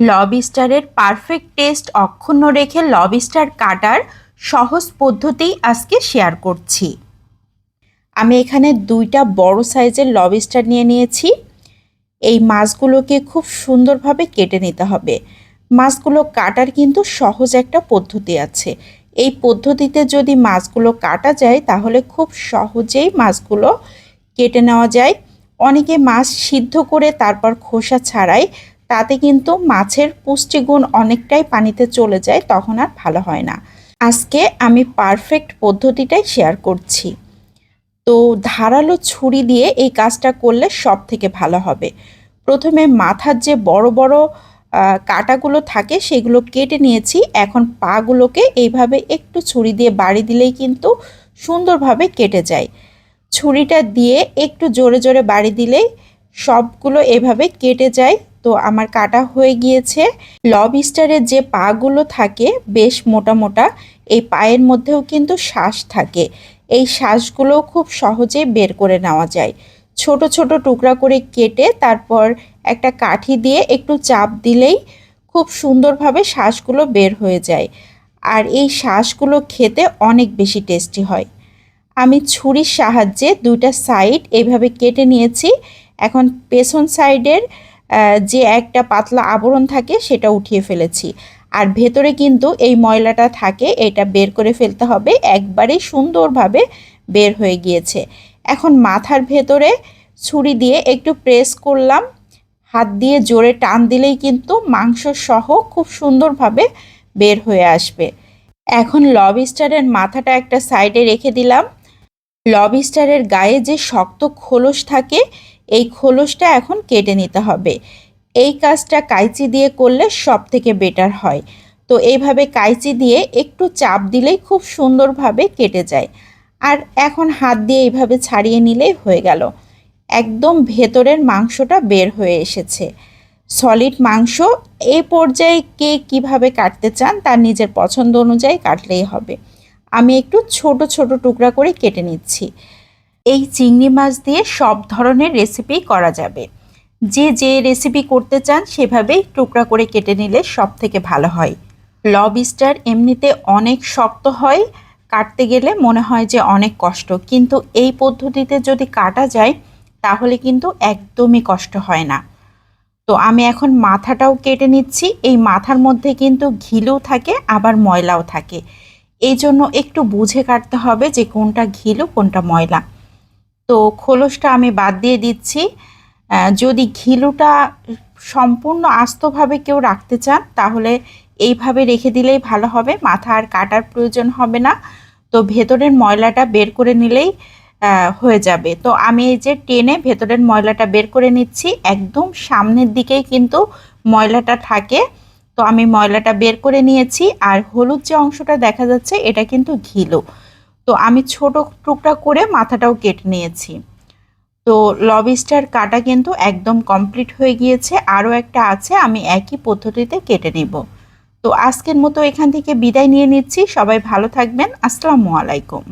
লবিস্টারের perfect test অক্ষুণ্ণ রেখে lobster কাটার সহজ পদ্ধতি আজকে শেয়ার করছি। আমি এখানে দুইটা বড় সাইজের লবিস্টার নিয়ে নিয়েছি। এই মাছগুলোকে খুব সুন্দরভাবে কেটে নিতে হবে। মাছগুলো কাটার কিন্তু সহজ একটা পদ্ধতি আছে। এই পদ্ধতিতে যদি মাছগুলো কাটা যায়, তাহলে খুব সহজেই মাছগুলো কেটে নেওয়া যায়। অনেকে মাছ সিদ্ধ করে তারপর খোসা ছাড়াই তাতে কিন্তু মাছের পুষ্টিগুণ অনেকটাই পানিতে চলে যায়, তখন আর ভালো হয় না। আজকে আমি পারফেক্ট পদ্ধতিটাই শেয়ার করছি। তো ধারালো ছুরি দিয়ে এই কাজটা করলে সব থেকে ভালো হবে। প্রথমে মাথার যে বড় বড় কাঁটাগুলো থাকে, সেগুলো কেটে নিয়েছি। এখন পাগুলোকে এইভাবে একটু ছুরি দিয়ে বাড়ি দিলেই কিন্তু সুন্দরভাবে কেটে যায়। ছুরিটা দিয়ে একটু জোরে জোরে বাড়ি দিলেই সবগুলো এভাবে কেটে যায়। তো আমার কাটা হয়ে গিয়েছে। লবস্টারের যে পাগুলো থাকে, বেশ মোটা মোটা, এই পায়ের মধ্যেও কিন্তু শ্বাস থাকে। এই শ্বাসগুলো খুব সহজে বের করে নেওয়া যায়। ছোট ছোট টুকরা করে কেটে তারপর একটা কাঠি দিয়ে একটু চাপ দিলেই খুব সুন্দরভাবে শ্বাসগুলো বের হয়ে যায়। আর এই শ্বাসগুলো খেতে অনেক বেশি টেস্টি হয়। আমি ছুরির সাহায্যে দুইটা সাইড এইভাবে কেটে নিয়েছি। এখন পেছন সাইডের যে একটা পাতলা আবরণ থাকে সেটা উঠিয়ে ফেলেছি। আর ভেতরে কিন্তু এই ময়লাটা থাকে, এটা বের করে ফেলতে হবে। একবারেই সুন্দরভাবে বের হয়ে গিয়েছে। এখন মাথার ভেতরে ছুরি দিয়ে একটু প্রেস করলাম। হাত দিয়ে জোরে টান দিলেই কিন্তু মাংস সহ খুব সুন্দরভাবে বের হয়ে আসবে। এখন লবস্টারের মাথাটা একটা সাইডে রেখে দিলাম। লবস্টারের গায়ে যে শক্ত খোলস থাকে এই খোলসটা এখন কেটে নিতে হবে। এই কাজটা কাইচি দিয়ে করলে সব থেকে বেটার হয়। তো এইভাবে কাইচি দিয়ে একটু চাপ দিলেই খুব সুন্দরভাবে কেটে যায়। আর এখন হাত দিয়ে এইভাবে ছাড়িয়ে নিলেই হয়ে গেল। একদম ভেতরের মাংসটা বের হয়ে এসেছে। সলিড মাংস এ পর্যায়ে কে কীভাবে কাটতে চান তার নিজের পছন্দ অনুযায়ী কাটলেই হবে। আমি একটু ছোট ছোট টুকরা করে কেটে নিচ্ছি। এই চিংড়ি মাছ দিয়ে সব ধরনের রেসিপি করা যাবে। যে যে রেসিপি করতে চান সেভাবেই টুকরা করে কেটে নিলে সব থেকে ভালো হয়। লবস্টার এমনিতে অনেক শক্ত হয়, কাটতে গেলে মনে হয় যে অনেক কষ্ট। কিন্তু এই পদ্ধতিতে যদি কাটা যায়, তাহলে কিন্তু একদমই কষ্ট হয় না। তো আমি এখন মাথাটাও কেটে নিচ্ছি। এই মাথার মধ্যে কিন্তু ঘিলু থাকে, আবার ময়লাও থাকে। এই জন্য একটু বুঝে কাটতে হবে যে কোনটা ঘিলু, কোনটা ময়লা। তো খোলসটা আমি বাদ দিয়ে দিচ্ছি। যদি ঘিলুটা সম্পূর্ণ আস্তভাবে কেউ রাখতে চান, তাহলে এইভাবে রেখে দিলেই ভালো হবে। মাথা আর কাটার প্রয়োজন হবে না। তো ভেতরের ময়লাটা বের করে নিলেই হয়ে যাবে। তো আমি এই যে টেনে ভেতরের ময়লাটা বের করে নিচ্ছি, একদম সামনের দিকেই কিন্তু ময়লাটা থাকে। তো আমি ময়লাটা বের করে নিয়েছি, আর হলুদ যে অংশটা দেখা যাচ্ছে, এটা কিন্তু ঘিলু। তো আমি ছোট টুকরা করে মাথাটাও কেটে নিয়েছি। তো লবিস্টার কাটা কিন্তু একদম কমপ্লিট হয়ে গিয়েছে, আরও একটা আছে, আমি একই পদ্ধতিতে কেটে নেব। তো আজকের মতো এখান থেকে বিদায় নিয়ে নিচ্ছি, সবাই ভালো থাকবেন, আসসালামু আলাইকুম।